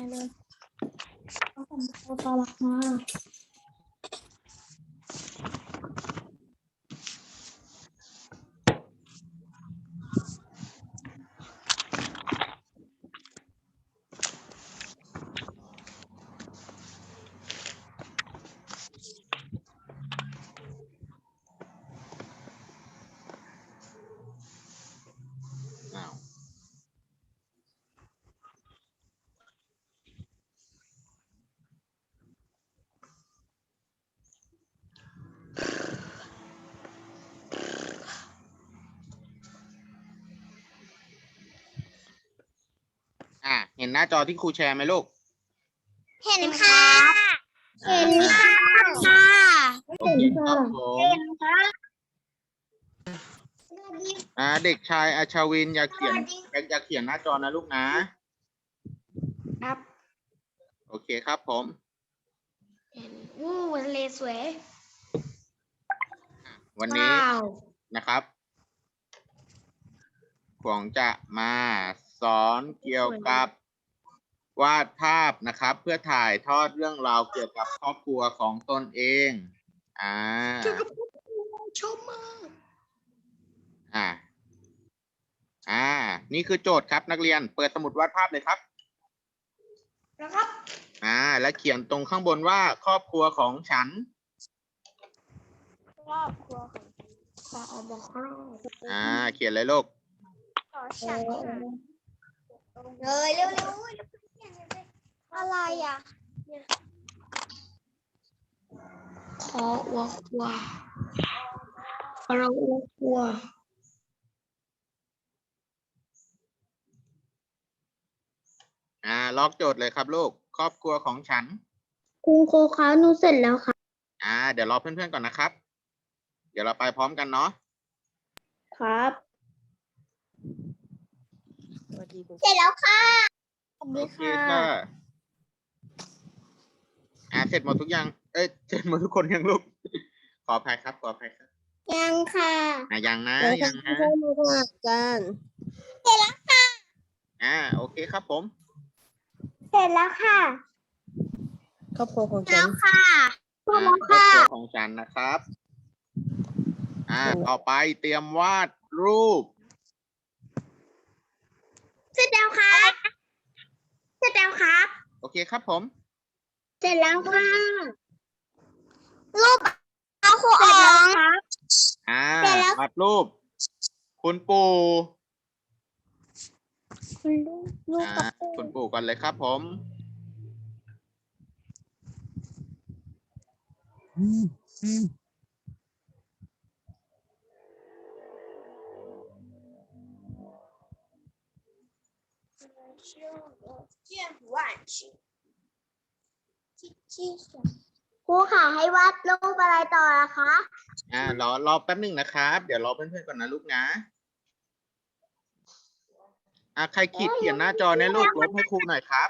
ายเลยเขาส่งโฟโต้รักมา อ้าวอะ เห็นหน้าจอที่ครูแชร์ไหมลูก เห็นค่ะอ่าเห็นค่ะค่ะโอเคครับผมเห็นค่ะอ่าเด็กชายอาชาวินอย่าเขียนอย่าอย่าเขียนหน้าจอนะลูกนะ ครับ โอเคครับผมเห็นวู้ทะเลสวย วันนี้ว้าวนะครับผมจะมาสอนเกี่ยวกับ วาดภาพนะครับ เพื่อถ่ายทอดเรื่องราวเกี่ยวกับครอบครัวของตนเอง อ่าชมมากอ่า อ่า นี่คือโจทย์ครับนักเรียน เปิดสมุดวาดภาพเลยครับ นะครับ อ่า และเขียนตรงข้างบนว่าครอบครัวของฉัน ครอบครัวของขออบครอบอ่า เขียนเลยลูก ขอฉันเลยเร็วเร็ว อะไรอะขอวัวครัวเราวัวครัวอ่าล็อกโจทย์เลยครับลูก ครอบครัวของฉัน คุณครูคะหนูเสร็จแล้วค่ะ อ่า เดี๋ยวรอเพื่อนๆก่อนนะครับ เดี๋ยวเราไปพร้อมกันเนาะครับ เสร็จแล้วค่ะ ขอบโอคุณเคค่ะ ค่ะอ่าเสร็จหมดทุกอย่าง เอ้ยเสร็จหมดทุกคนยังลูก ขออภัยครับ ขออภัยครับยังค่ะอ่ายังนะยังนะกันอ่า โอเคครับผม เสร็จแล้วค่ะครอบครัวของฉัแล้นวค่ะอ่าครอบครัวของฉันนะครับ อ่า ต่อไปเตรียมวาดรูป เสร็จแล้วครับเส ร็จแล้วครับ โอเคครับผม เสร็จแล้วค่ะรูปเอาครูอ๋องอ่าเสร็จแล้ว วาดรูป คุณปู่คุณลูกลูกอ่ากับปู่คุณปู่ก่อนเลยครับผม ครูค่ะให้วาดรูปอะไรต่อละคะ อ่ารอรอแป๊บหนึ่งนะครับ เดี๋ยวรอเพื่อนๆก่อนนะลูกนะอ่าใครขีดเขียนหน้าจอเนี่ยลูกลบให้ครูหน่อยครับ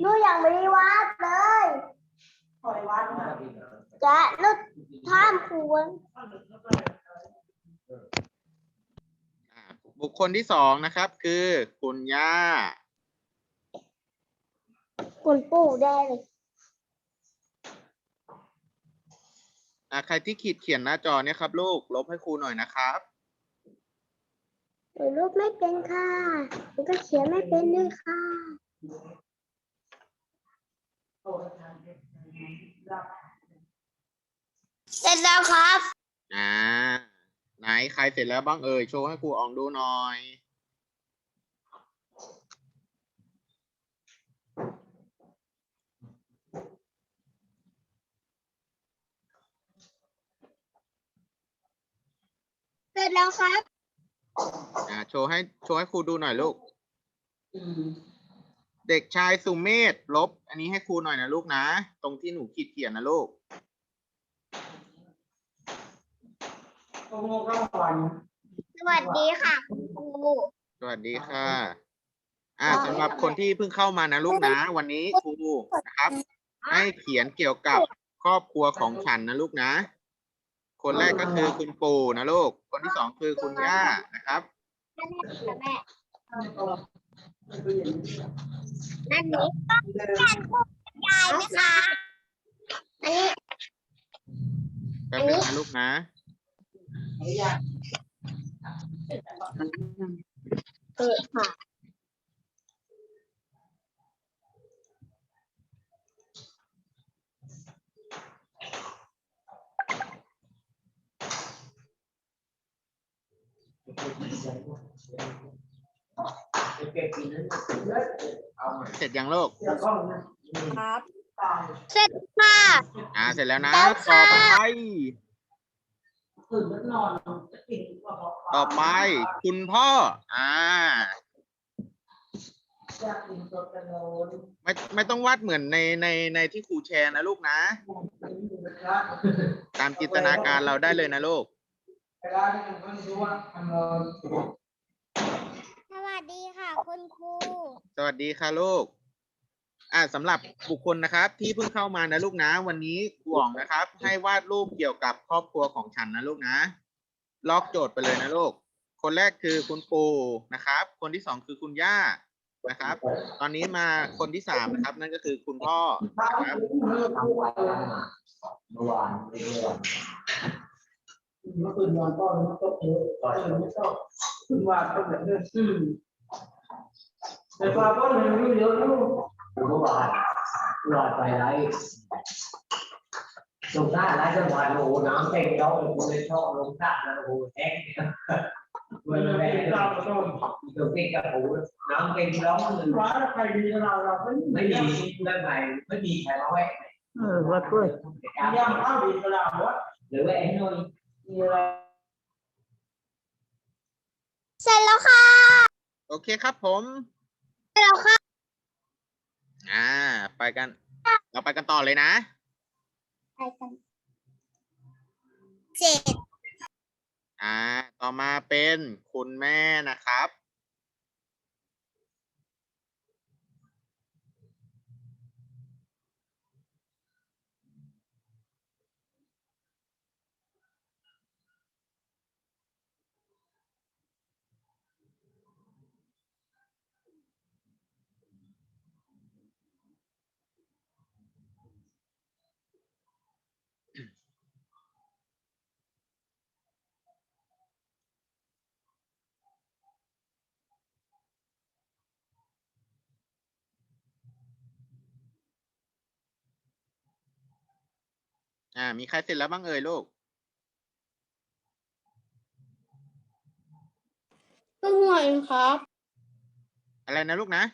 หนูยังไม่ได้วาดเลยจะนุดท่ามครูอ่า บุคคลที่สองนะครับ คือ คุณย่า คุณปู่ได้เลยอ่าใครที่ขีดเขียนหน้าจอเนี่ยครับ ลูกลบให้ครูหน่อยนะครับหนูรูปไม่เป็นค่ะหนูก็เขียนไม่เป็นด้วยค่ะ เสร็จแล้วครับ อ่า ไหนใครเสร็จแล้วบ้างเอ่ยโชว์ให้ครูอองดูหน่อยเสร็จแล้วครับอ่าโชว์ให้โชว์ให้ครูดูหน่อยลูก เด็กชายสุเมธลบ อันนี้ให้ครูหน่อยนะลูกนะ ตรงที่หนูขีดเขียนนะลูก สวัสดีค่ะคุณครู สวัสดีค่ะ อ่าสำหรับคนที่เพิ่งเข้ามานะลูกนะ วันนี้ครูนะครับ ให้เขียนเกี่ยวกับครอบครัวของฉันนะลูกนะ คนแรกก็คือคุณปู่นะลูก คนที่สองคือคุณย่านะครับ แม่อันนี้ต้องการพวกยายไหมคะ อันนี้ แป๊บนึงนะลูกนะ เออค่ะเสร็จยังลูกครับ เสร็จค่ะ อ่า เสร็จแล้วนะ แล้วต่อค่ะไปต่อไป คุณพ่อ อ่าไม่ไม่ต้องวาดเหมือนในในในที่ครูแชร์นะลูกนะ ตามจินตนาการเราได้เลยนะลูกสวัสดีค่ะคุณครู สวัสดีค่ะลูก อ่าสำหรับบุคคลนะครับ ที่เพิ่งเข้ามานะลูกนะ วันนี้ครูอ๋องนะครับ ให้วาดรูปเกี่ยวกับครอบครัวของฉันนะลูกนะ ล็อกโจทย์ไปเลยนะลูก คนแรกคือคุณปู่นะครับ คนที่สองคือคุณย่านะครับ ตอนนี้มาคนที่สามนะครับ นั่นก็คือคุณพ่อนะครับเมื่อวานเมื่อวานเมื่อคืนนอนก็มันตกเยออไม่ชอบขึ้นว่าก็แบบเรื่องซื่อแต่ฟ้าก็เลยไม่เยอะลูก เมื่อวานเมื่อวานไปไรลงท่าไรจังหวัดโอ้โหน้ำเต็มเขาเลยผมเลยชอบลงท่าแล้วโอ้โหแห้งเมื่อแม่เราก็ต้องตรงนี้กับโอ้โหน้ำเต็มร้องเลยร้านใครมีเราเราไม่ไม่มีเรื่องไหนไม่มีใครมาแวะเออว่าช่วยย่างข้าวดีกระลาบวะหรือว่าไอ้นุ่ยมีอะไรเสร็จแล้วค่ะ โอเคครับผม เสร็จแล้วค่ะ อ่า ไปกัน เราไปกันต่อเลยนะ ไปกันเจ็ดอ่า ต่อมาเป็นคุณแม่นะครับ อ่า มีใครเสร็จแล้วบ้างเอ่ยลูกเพิ่งมาเองครับ อะไรนะลูกนะ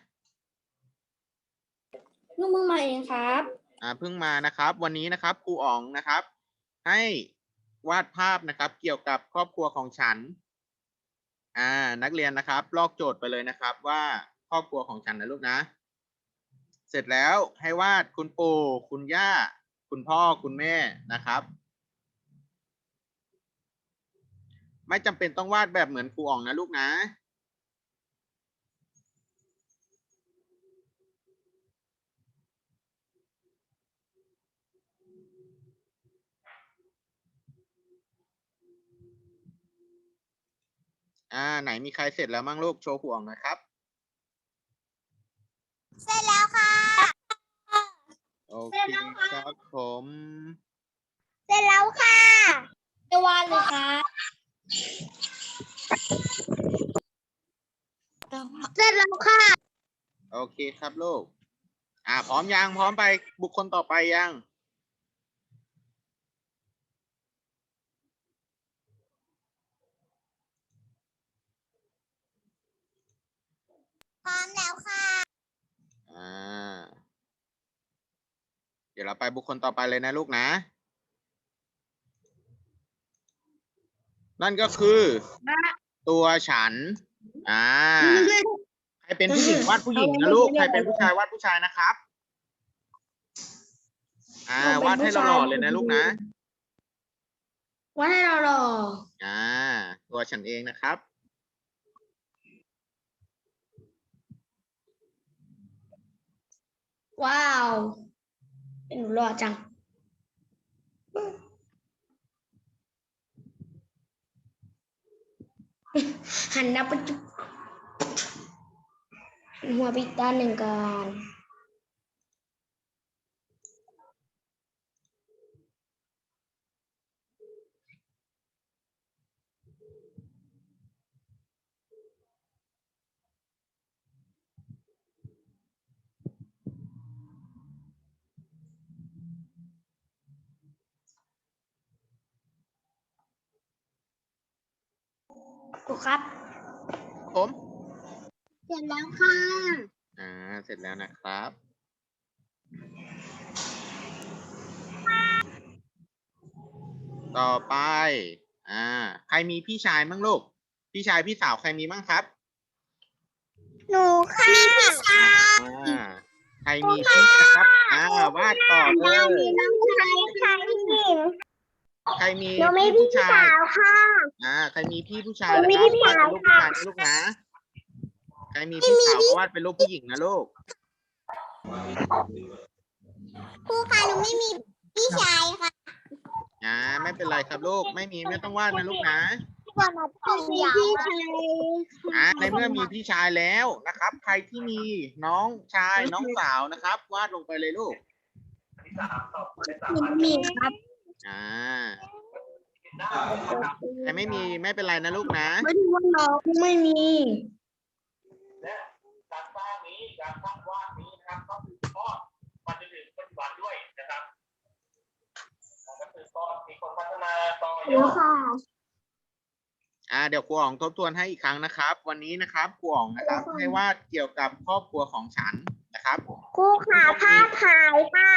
ลูกเพิ่งมาเองครับ อ่าเพิ่งมานะครับ วันนี้นะครับครูอ๋องนะครับ ให้วาดภาพนะครับ เกี่ยวกับครอบครัวของฉัน อ่า นักเรียนนะครับ ลอกโจทย์ไปเลยนะครับ ว่าครอบครัวของฉันนะลูกนะ เสร็จแล้วให้วาดคุณปู่คุณย่า คุณพ่อคุณแม่นะครับ ไม่จำเป็นต้องวาดแบบเหมือนครูอ๋องนะลูกนะ อ่า ไหนมีใครเสร็จแล้วมั่งลูกโชว์ครูอ๋องน่อยครับ เสร็จแล้วค่ะ โอเค ครับผม เสร็จแล้วค่ะจะวาดเลยครับเสร็จแล้วค่ะ โอเคครับลูก อ่า พร้อมยัง พร้อมไปบุคคลต่อไปยัง พร้อมแล้วค่ะ อ่า เดี๋ยวเราไปบุคคลต่อไปเลยนะลูกนะ นั่นก็คือตัวฉัน อ่า ใครเป็นผู้หญิงวาดผู้หญิงนะลูก ใครเป็นผู้ชายวาดผู้ชายนะครับ อ่าวาดให้เราหล่อเลยนะลูกนะ วาดให้เราหรออ่า ตัวฉันเองนะครับว้าว đủ lo chụp Handa pa Mga bitan ng kan. ครูครับ ผมเสร็จแล้วค่ะอ่าเสร็จแล้วนะครับ ต่อไป อ่า ใครมีพี่ชายมั่งลูก พี่ชายพี่สาวใครมีมั่งครับ หนูค่ะมีพี่ชาย อ่า ใครมีพี่นะครับ อ่า วาดต่อเลย มีน้องชายค่ะพี่หญิง ใครมีหนูมีพี่พี่ผู้ชายสาวค่ะ อ่า ใครมีพี่ผู้ชายหนูนะมีครับพี่วาดสาวเป็นรูปผู้ชายค่ะนะลูกนะใครมีพี่สาวก็วาดเป็นรูปผู้หญิงนะลูกครูค่ะหนูไม่มีพี่ชายค่ะอ่าไม่เป็นไรครับลูก ไม่มีไม่ต้องวาดนะลูกนะวันนั้นผมมีพี่ชายอ่าในเมื่อมีพี่ชายแล้วนะครับ ใครที่มีน้องชายน้องสาวนะครับ วาดลงไปเลยลูกมีครับ อ่าใครไม่มีไม่เป็นไรนะลูกนะ ไม่รู้ว่าน้องไม่มีการสร้างนี้การสร้างวาดนี้นะครับก็คือทอดมาจนถึงปัจจุบันด้วยนะครับก็คือทอดมีคนพัฒนาต่อยอดค่ะอ่าเดี๋ยวครูอ๋องทบทวนให้อีกครั้งนะครับ วันนี้นะครับครูอ๋องนะครับให้วาดเกี่ยวกับครอบครัวของฉันนะครับครูค่ะภาพถ่ายค่ะ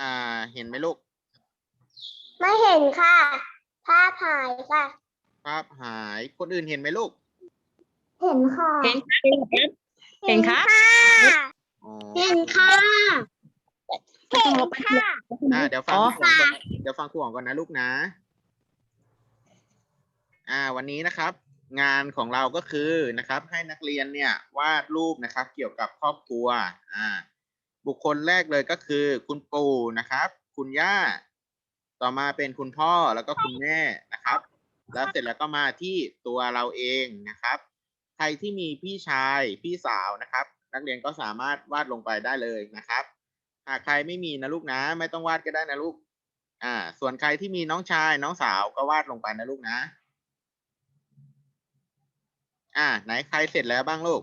อ่า เห็นไหมลูก ไม่เห็นค่ะ ภาพถ่ายค่ะ ภาพหาย คนอื่นเห็นไหมลูก เห็นค่ะ เห็นครับเห็นครับอ๋อเห็นค่ะเห็นค่ะอ่าเดี๋ยวฟังครูอ๋องก่อนเดี๋ยวฟังครูอ๋องก่อนนะลูกนะ อ่า วันนี้นะครับ งานของเราก็คือนะครับ ให้นักเรียนเนี่ยวาดรูปนะครับ เกี่ยวกับครอบครัว อ่า บุคคลแรกเลยก็คือ คุณปู่นะครับ คุณย่า ต่อมาเป็นคุณพ่อแล้วก็คุณแม่นะครับ แล้วเสร็จแล้วก็มาที่ตัวเราเองนะครับ ใครที่มีพี่ชายพี่สาวนะครับ นักเรียนก็สามารถวาดลงไปได้เลยนะครับ หากใครไม่มีนะลูกนะ ไม่ต้องวาดก็ได้นะลูกอ่า ส่วนใครที่มีน้องชายน้องสาวก็วาดลงไปนะลูกนะ อ่า ไหนใครเสร็จแล้วบ้างลูก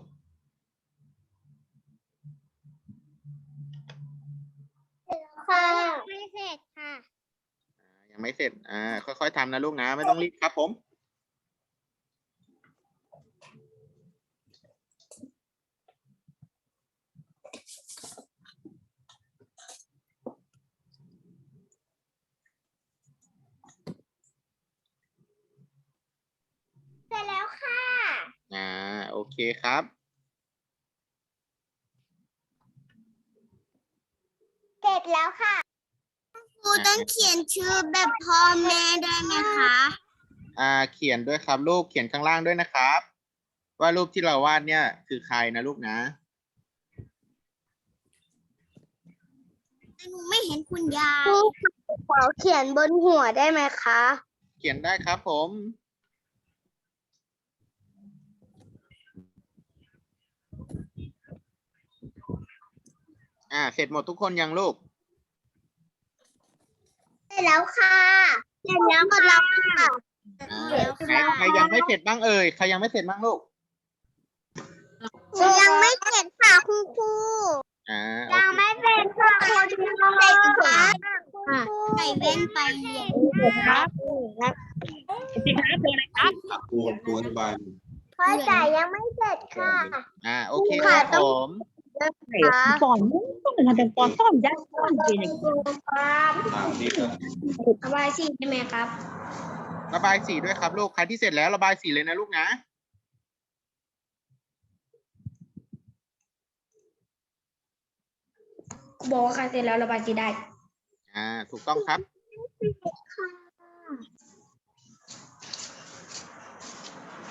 ค่ะ ไม่เสร็จค่ะอ่ายังไม่เสร็จ อ่า ค่อยๆทำนะลูกนะ ไม่ต้องรีบครับผม เสร็จแล้วค่ะ อ่า โอเคครับ เส ร็จแล้วค่ะครูต้องเขียนชื่อแบบพ่อแม่ได้ไหมคะอ่าเขียนด้วยครับลูกเขียนข้างล่างด้วยนะครับ ว่ารูปที่เราวาดเนี่ยคือใครนะลูกนะ หนูไม่เห็นคุณยายครูขอเขียนบนหัวได้ไหมคะ เขียนได้ครับผม อ่า เสร็จหมดทุกคนยังลูกเส ร็จแล้วค่ะเสร็จแล้วหมดแล้วค่ะอ่าไหนใครยังไม่เสร็จบ้างเอ่ยใครยังไม่เสร็จบ้างลูกยังไม่เสร็จค่ะคุณครูอ่าโอยังเคไม่เสร็จค่ะคุณครูใส่ค่ะใส่แว่นไปเรียนครับสิครับเป็นอะไรครับครูครูอธิบาย พ่อจ่ายยังไม่เสร็จค่ะ อ่าโอเคครับผม ค่ะสอนต้องเป็นการสอนสอนยากสอนจริงตามนี้ก็ระบายสีใช่ไหมครับ ระบายสีด้วยครับลูก ใครที่เสร็จแล้วระบายสีเลยนะลูกนะ บอกว่าใครเสร็จแล้วระบายสีได้ อ่า ถูกต้องครับ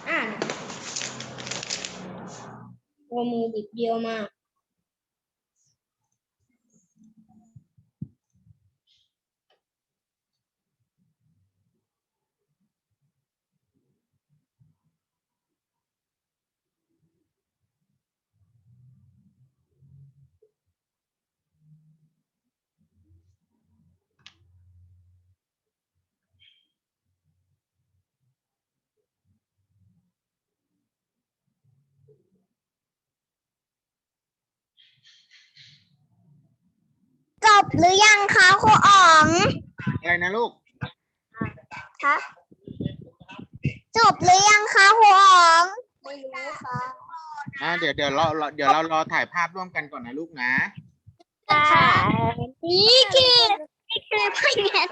อ่านตัวมือบิดเบี้ยวมาก หรือยังคะครูอ๋องอะไรนะลูกคะจบหรือยังคะครูอ๋องไม่รู้ค่ะอ่าเดี๋ยวเดี๋ยวเราเราเดี๋ยวเรารอถ่ายภาพร่วมกันก่อนนะลูกนะค่ะนี่คือนี่คือพยาน